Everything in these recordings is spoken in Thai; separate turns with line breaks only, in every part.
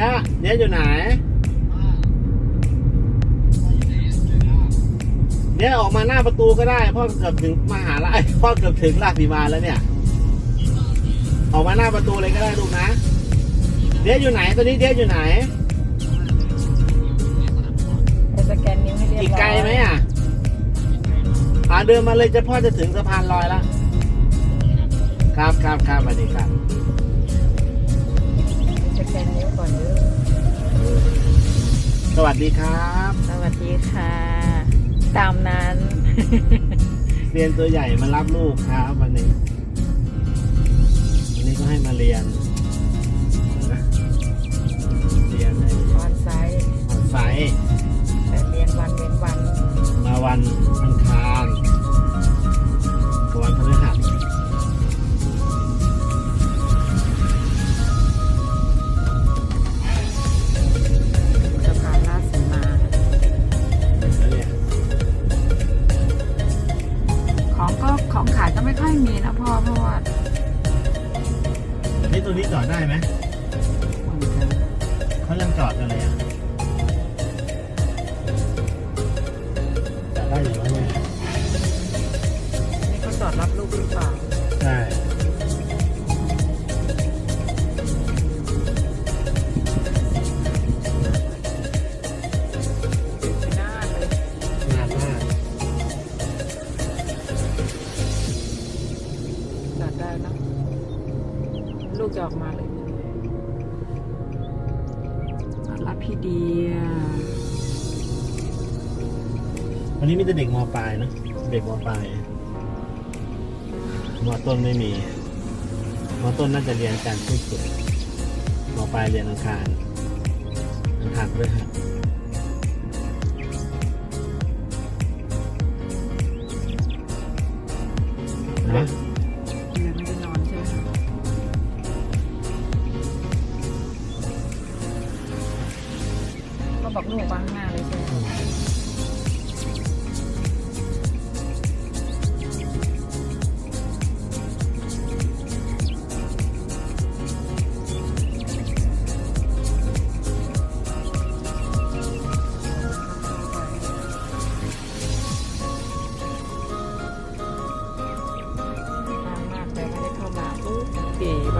ดี๋ยวเดี๋ยวอยู่ไหนเดี๋ยวออกมาหน้าประตูก็ได้พ่อเกือบถึงมหาลัยพ่อเกือบถึงราชสีมาแล้วเนี่ย ออกมาหน้าประตูเลยก็ได้ลูกนะเดี๋ยวอยู่ไหนตอนนี้เดี๋ยวอยู่ไหน
ไปสแกนนิ้วให้เรียบร้อย
อีกไกลไหมอะอ่าเดินมาเลยจะพ่อจะถึงสะพานลอยแล้วครับครับครับสวัสดีครับ
สวั
สดีครับ
สวัสดีค่ะ ตามนั้น
เรียนตัวใหญ่มารับลูกครับวันนี้ วันนี้ก็ให้มาเรียนนะเรียนใน
ออนไซต์
ออนไซต์
แต่เรียนวันเว้นวัน
มาวันอัง
อยมีนะพ่อเพราะว่า
นี่ตัวนี้จอดได้ไหมเขายังจอดกันเลยอะจอดได้อยู่วะเนี่ย
นี่เขาจอดรับลูกหรือเปล่า
มต้นน่าจะเรียนการพูดสุดมปลายเรียนอังคารอังคารด้วยครับนะ
เดินไม่ได้นอนใช่ไหมก็บอกลูกวางหน้าเลยใช่ไห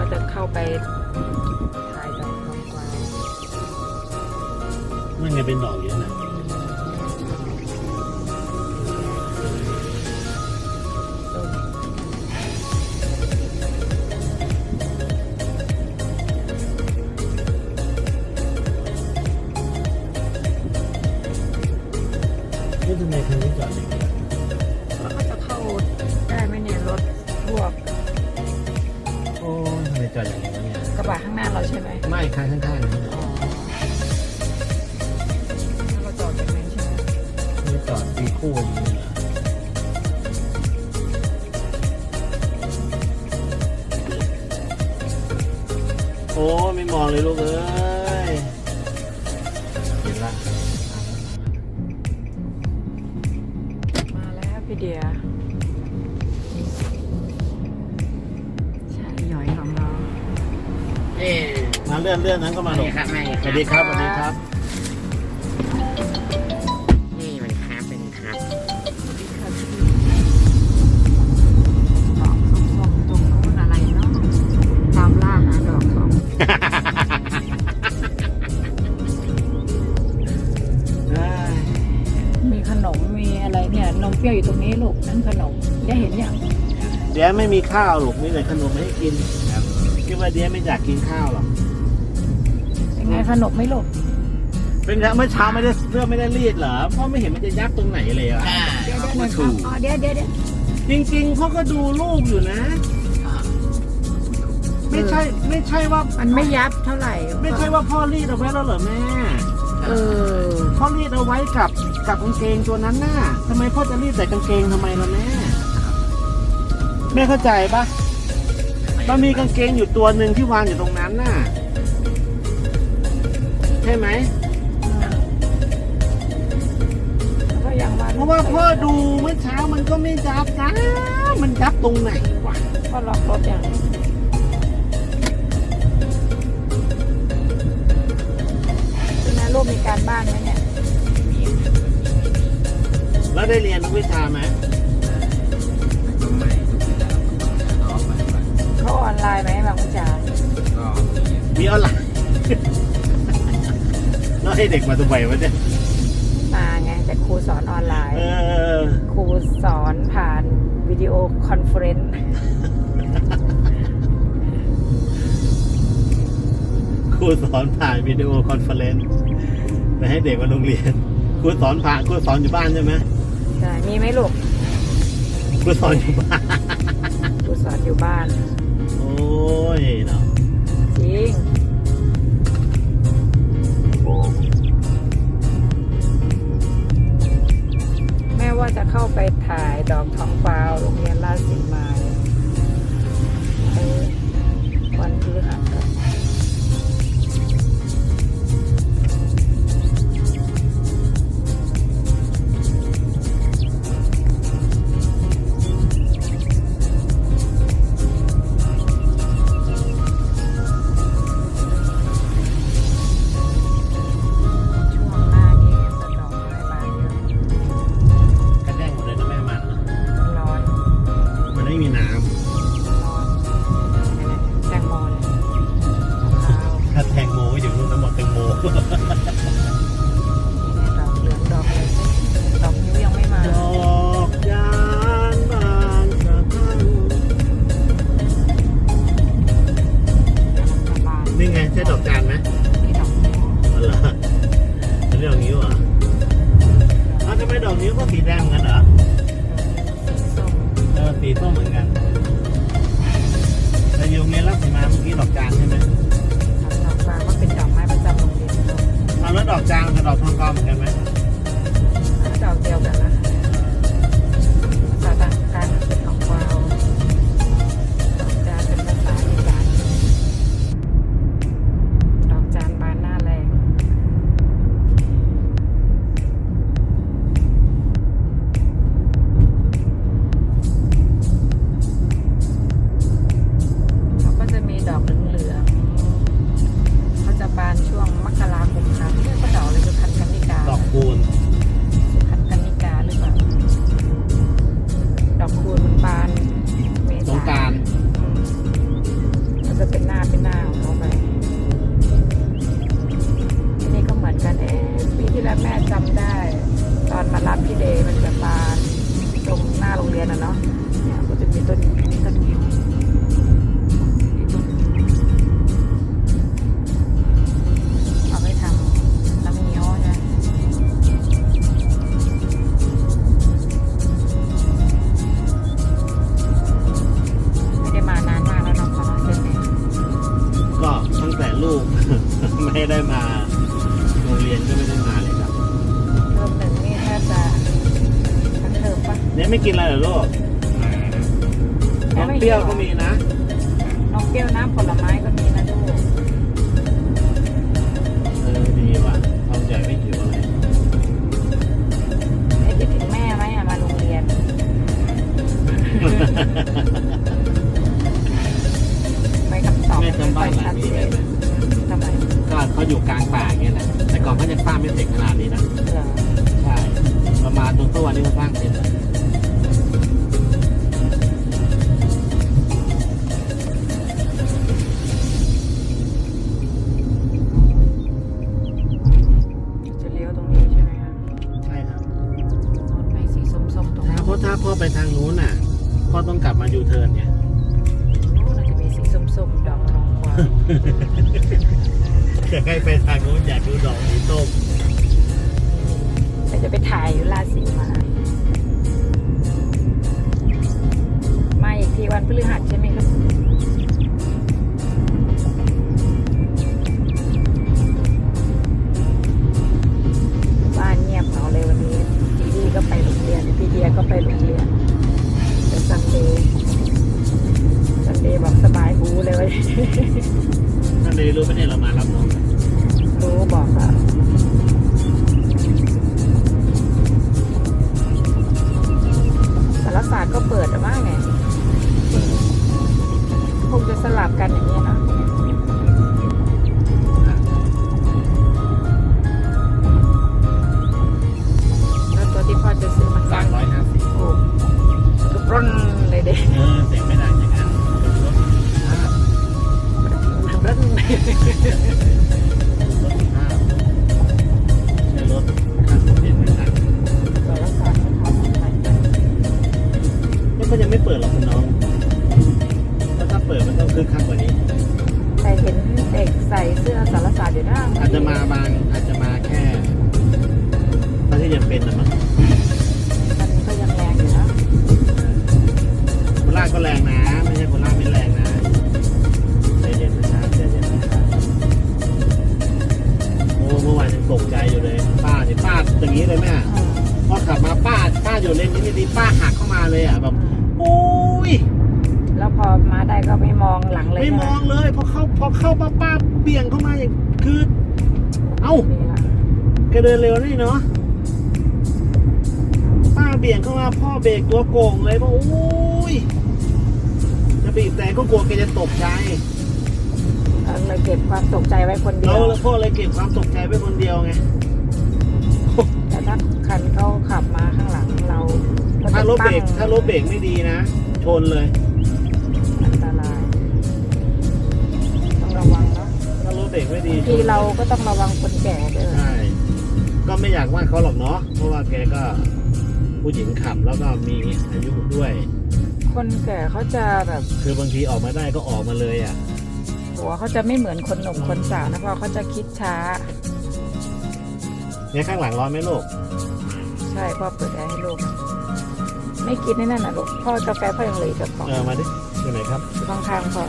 ก๋ว่าจะเข้าไปถ่ายใบกทองกวาว
นั่นไงเป็นดอกเยอะนะ คู่อย่างนี้
เหร
อโอ้ไม่มองเลยลูกเอ้ยเห็นละ
มาแล้วพี่เดียใช่หย่อยของเรา
เอ๊ะ
มาเลื่อนเลื่อนนั้นก็มาหล
ไม่
บ
ครับไม่
สวัสดีครับสวัสดีครับ
เนี่
ยนมเปรี้ยวอยู่ตรงนี้ลูกนั่นขนมได้เห็นยัง
เดี๋ยวไม่มีข้าวหรอกมีแต่ขนมให้กินคิดว่าเดี๋ยวไม่อยากกินข้าวหรอก
เป็นไงขนมไม่ลูก
เป็นไงเมื่อเช้าไม่ได้เสื้อไม่ได้รีดเหรอพ่อไม่เห็นมันจะยับตรงไหนเลยอะ
อ่า
เดี๋ยว
เอา
เดี๋ยว
มาถูก
อ๋อเดี๋ยวเดี๋ยวเดี๋ยว
จริงๆพ่อก็ดูลูกอยู่นะ ไม่ใช่ไม่ใช่ว่า
มันไม่ยับเท่าไหร่
ไม่ใช่ว่าพ่อรีดเอาไว้แล้วเหรอแม่
เออ
พ่อรีดเอาไว้กับ กับกางเกงตัวนั้นน่ะทำไมพ่อจะรีบใส่กางเกงทำไมล่ะแม่ แม่เข้าใจปะมันมีกางเกงอยู่ตัวหนึ่งที่วางอยู่ตรงนั้นน่ะ ใช่ไหมเพราะว่าพ่อดูเมื่อเช้ามันก็ไม่จับนะมันจับตรงไหนวะ
พ่อล็อกรถอย่างคุณแม่ลูกมีการบ้านไหม
แล้วได้เรียนรู้วิชาไหม
เขาออนไลน์ไหมบางวิชา
มีออนไลน์แล้ให้เด็กมาทำไมวะเนี่ย
มาไงแต่ครูสอนออนไลน์ครูสอนผ่านวิดีโอคอนเฟรนซ์
ครูสอนผ่านวิดีโอคอนเฟรนซ์ไปให้เด็กมาโรงเรียนครูสอนผ่านครูสอนอยู่บ้านใช่ไหม
ใช่มีไหมลูก
กูสอนอยู่บ้าน
ครูสอนอยู่บ้าน
โอ้ยนะ
จริง แม่ว่าจะเข้าไปถ่ายดอกท้องฟ้าโรงเรียนราชสีมาเนี่วันพฤหัส 这等待่นบ้าน
หลั
ง
นี้
เลย
ทำไมก็เขา
อยู่กลางป่าเงี้ยแห
ละ
แต่
ก่อนเขาจะสร้างไม่เสร็จขนาดนี้นะใช่ประมาณตัวตัวนี้เขาสร้างเสร็จ
จะเลี้ยวตรงนี้ใช่ไหมคะ
ใช่ครับ
รถไฟสีส้มตรงนี้
พ่อถ้าพ่อไปทางนู้นน่ะพ่อต้องกลับมา
อ
ยู่
เทิ
นเนี่ย
ก็ไม่
มองหลั
งเลย
ไม่
ใช่
ม
ไห
องเลยพอเข้าพอเข้าป้าป้าเบี่ยงเข้ามาอย่างคือ เอ้า
นี่ล่ะ
แกเดินเร็วนี่เนาะป้าเบี่ยงเข้ามาพ่อเบรกตัวโก่งเลยบอกโอ้ยจะบีบแต่ก็กลัวแกจะตกใจ
เราเลยเก็บความตกใจไว้คนเดี
เรา
ยว
พ่อเลยเก็บความตกใจไว้คนเดียวไง
แต่ถ้าคันเขาขับมาข้างหลังเราก็จะ
ถ้ารถเบรก
ตั้ง
ถ้ารถเบรกไม่ดีนะชนเลย เบรกไม่ดี
บาง
ช
ที
น
เราก็ต้องระวังคนแก่ด้วย
ใช่ก็ไม่อยากว่าเขาหรอกเนาะเพราะว่าแกก็ผู้หญิงขับแล้วก็มีอายุด้วย
คนแก่เขาจะแบบ
คือบางทีออกมาได้ก็ออกมาเลยอะ
หัวเขาจะไม่เหมือนคนหนุ่มคนสาวนะเพราะเขาจะคิดช้า
เนี่ยข้างหลังร้อนไหมลูก
ใช่พ่อเปิดแอร์ให้ลูกไม่กินในนั่นน่ะลูกพ่อกาแฟพ่อยังเหลืออีกกับของ
เออมาดิอยู่ไหนครับ
ข้างข้างๆพ่อ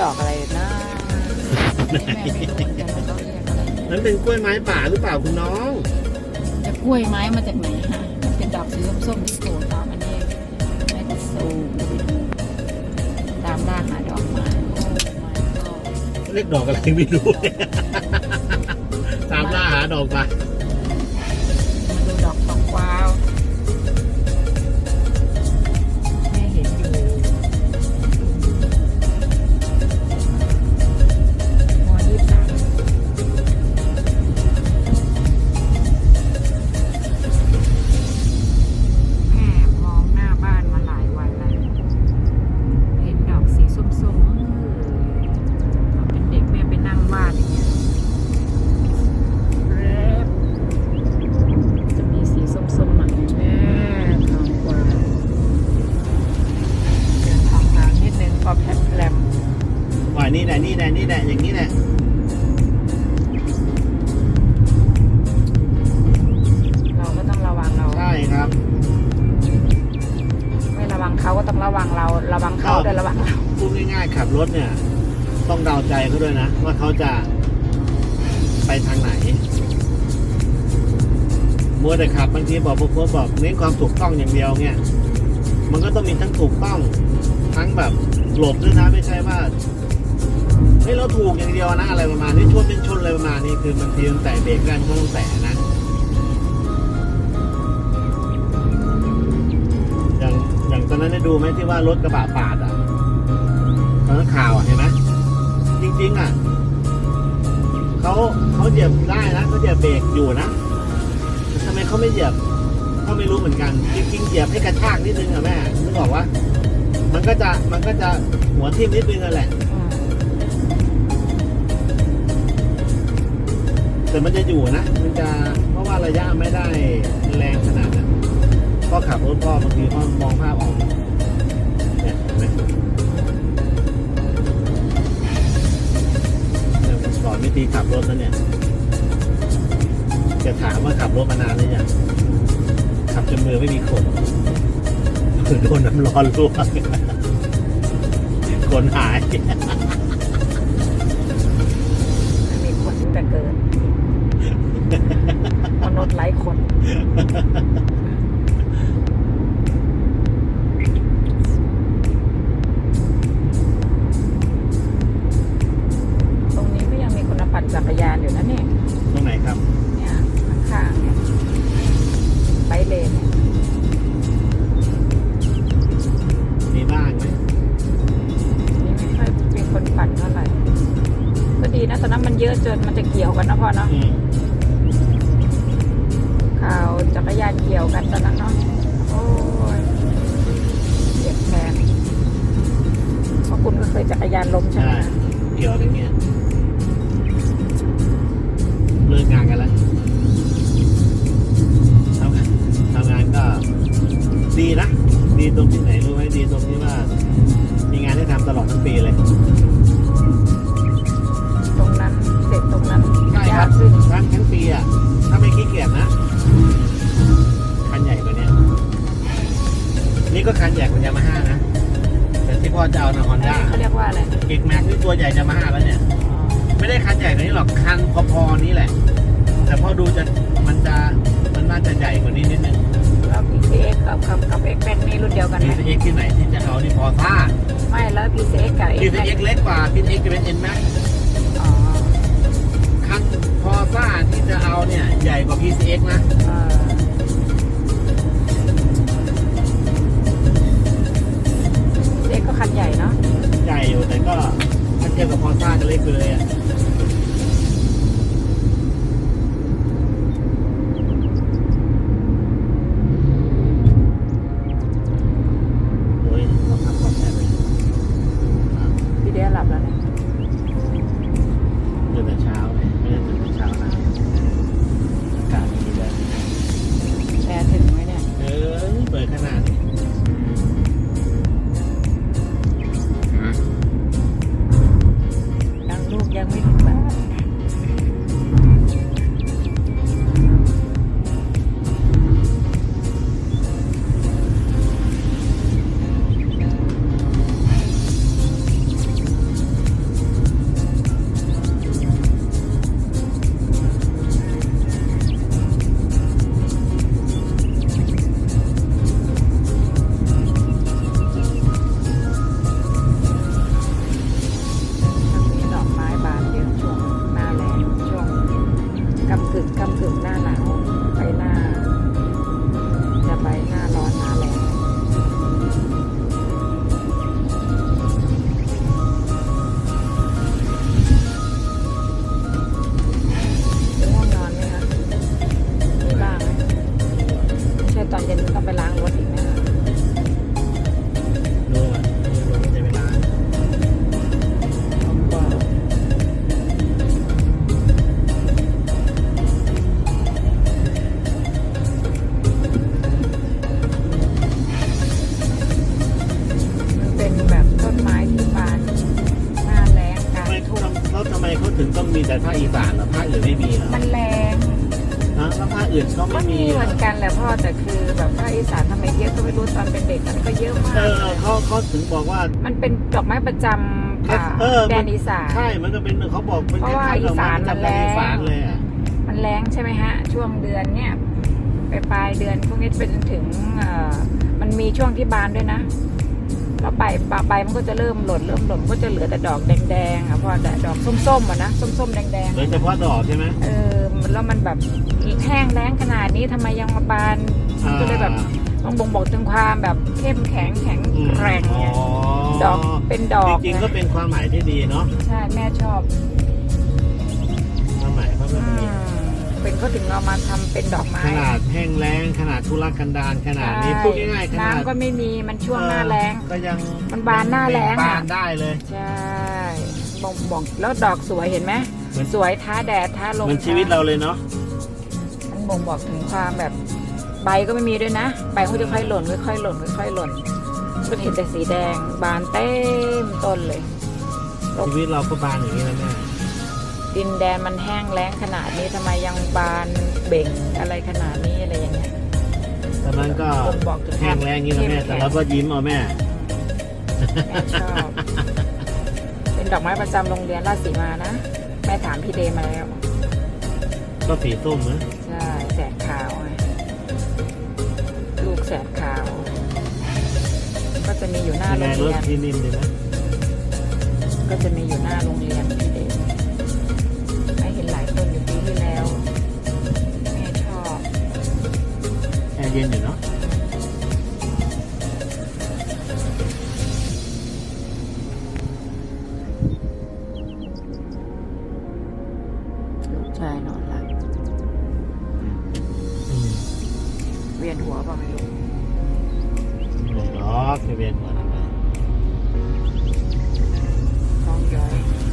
ดอกอะไรนะแม่ไม่รู้เหมือนกันว่าเขาเรียกอะไร
นั้นเป็นกล้วยไม้ป่าหรือเปล่าคุณน้อง
จะกล้วยไม้มาจากไหนฮะมันเป็นดอกสีส้มๆที่โผล่ตามอันนี้ไม้ตะสูตามล่าหาดอกไม้โอ้ไม้ก็
เรียกดอกอะไรไม่รู้เนี่ยตามล่าหาดอกมา
ม ทีบอกบาง
ค
น
บอกเน้นความถูกต้องอย่างเดียวเนี่ย มันก็ต้องมีทั้งถูกต้องทั้งแบบหลบด้วยนะไม่ใช่ว่าเฮ้ยเราถูกอย่างเดียวนะอะไรประมาณนี้ชนเป็นชนอะไรประมาณนี้คือบางทีมันแตะเบรกกันก็ต้องแตะนะอย่างอย่างตอนนั้นได้ดูไหมที่ว่ารถกระบะปาดอะตอนนั้นข่าวอะเห็นไหมจริง ๆ อะเขาเขาเหยียบได้นะเขาเหยียบเบรกอยู่นะ เขาไม่เหยียบเขาไม่รู้เหมือนกัน จริงๆเหยียบให้กระชากนิดนึงอะแม่นึกออกว่า มันก็จะมันก็จะหัวทิ่มนิดนึงนั่นแหละ แต่มันจะอยู่นะ มันจะเพราะว่าระยะไม่ได้แรงขนาดนั้นก็ขับรถพ่อมัน อนลวกขนหาย
ไม่มีคนตั้งแต่เกิดมนุษย์ไร้คนตรงนี้ก็ยังมีคนมาปั่นจักรยานอยู่นะเนี่ย
ตรงไหนครับ
เนี่ยข้างๆ ตอนนั้นมันเยอะจนมันจะเกี่ยวกันนะพ่อเนาะ
อืม
ข่าวจักรยานเกี่ยวกันตอนนั้นเนาะโอ้ยเจ็บแขนเพราะคุณก็เคยจักรยานล้มใช่ไห
ใช่
ม
เกี่ยวอย่างเงี้ยเลิกงานกันแล้วทำงานทำงานก็ดีนะ ดีตรงที่ไหนรู้ไหมดีตรงที่ว่า มีงานให้ทำตลอดทั้งปีเลย ใช่ค
ยา
รั
ก
บ
ขึ้น
ทั้งทั้งปีอะ ถ้าไม่ขี้เกียจนะคันใหญ่กว่าเนี้ยนี่ก็คันใหญ่กว่ายามาฮ่านะแต่ที่พ่อจะเอานะฮอนด้า
เขาเรียกว่าอะไร
เอกแม็กนี่ตัวใหญ่ยามาฮ่าแล้วเนี่ย ไม่ได้คันใหญ่กว่านี้หรอกคันพอๆนี้แหละ แต่พอดูจะมันจะมันน่าจะใหญ่กว่านี้นิดนึง
แล้ว PCX กับกับกับ X Max นี่รุ่นเดียวกันไหม
PCX ที่ไหนที่จะเอานี่พอซ่า
ไม่แล้ว PCX กับ X Max
PCX เล็กกว่า PCX จะเป็น N Max
อ๋อ
คันพอ ซ่าที่จะเอาเนี่ย ใหญ่กว่า PCX นะ เย
อะมา
เอกอเขาเขาถึงบอกว่า
มันเป็นดอกไม้ประจำป่า
เออ
แดนอีสาน
ใช่มันก็เป็นเขาบอกเป็น
เพราะว่า
คล้ยๆกับ
อีสาน
ประจำ
มันแรง
อีสานเลยอะ
มันแรงใช่ไหมฮะ ช่วงเดือนเนี้ยไปปลายเดือนพวกนี้เป็นถึงเอ่อมันมีช่วงที่บานด้วยนะแล้วใบใบมันก็จะเริ่มหล่นเริ่มหล่นก็จะเหลือแต่ดอกแดงๆอะพ่อแต่ดอกส้มๆอะนะส้มๆแดง
โดยเฉพาะดอกใช่ไหม
ๆเออแล้วมันแบบแห้งแล้งขนาดนี้ทำไมยังมาบานมันก็เลยแบบ ต้องบ่งบอกถึงความแบบเข้มแข็งแข็ง
อืม
แกร่ง
อ๋อ
ไงดอกเป็นดอก
จริงๆก็
ไง
เป็นความหมายที่ดีเนาะ
ใช่แม่ชอบ
ความหมายเขาแบบ
อื
นี้
มเป็นก็ถึงเอามาทำเป็นดอกไม้
ขนาดแห้งแล้งขนาดทุรกันดารขนาดนี้
ใช่
พูดง่ายๆขนาด
น้ำก็ไม่มีมันช่วงหน้าแล้ง
ก็ยัง
มันบานหน้าแล้ง
บา
อะ
นได้เลย
ใช่บ่งบอกแล้วดอกสวยเห็นไหม
เหมือน
สวยท้าแดดท้าลม
เหมือนชีวิตเราเลยเนาะ
มันบ่งบอกถึงความแบบ ใบก็ไม่มีด้วยนะ ใบเขาจะค่อยหล่นค่อยๆหล่นค่อยๆหล่นก็เห็นแต่สีแดงบานเต็มต้นเลย
ชีวิตเราก็บานอย่างนี้นะแม่
ดินแดนมันแห้งแล้งขนาดนี้ทำไมยังบานเบ่งอะไรขนาดนี้อะไรอย่างเงี้ย
ตอนนั้นก็
บ่งบอกถึง
แห้งแล้งอย่างนี้นะแม่ แต่เราก็ยิ้มเอาแม่
แม่ชอบ เป็นดอกไม้ประจำโรงเรียนราชสีมานะ แม่ถามพี่เดย์มาแล้ว
ก็สีส้มนะ
ใช่แสก จะมีอยู่หน้าโรง
งร
เรี
ถ
ยน
ที่นิ่มดีนะ
ก็จะมีอยู่หน้าโรงเรียนพี่เดชไม่เห็นหลายคนอยู่ปีที่แล้วแม่ชอบ
แอร์เย็นอยู่เนาะ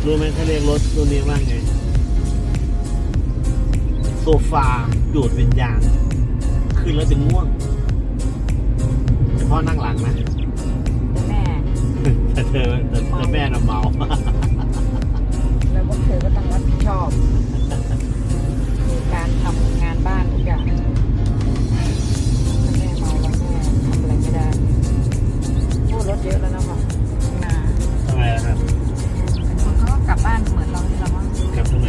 รู้
ไหมถ้าเรียกรถรุ่นนี้ว่าไง โซฟาดูดวิญญาณขึ้นแล้วจะง่วงเฉพาะนั่งหลังนะ
แต่แม่
แต่เธอแต่แม่น่ะเมา
แล้วพวกเธอก็ต้องรับผิดชอบในการทำงานบ้านทุกอย่างแม่เมาแล้วแม่ทำอะไรไม่ได้พูดรถเยอะแล้วนะคะ
ทำไมครับ
กลับบ้านเหมือนเราเลยละมั้ง กลับทำ
ไม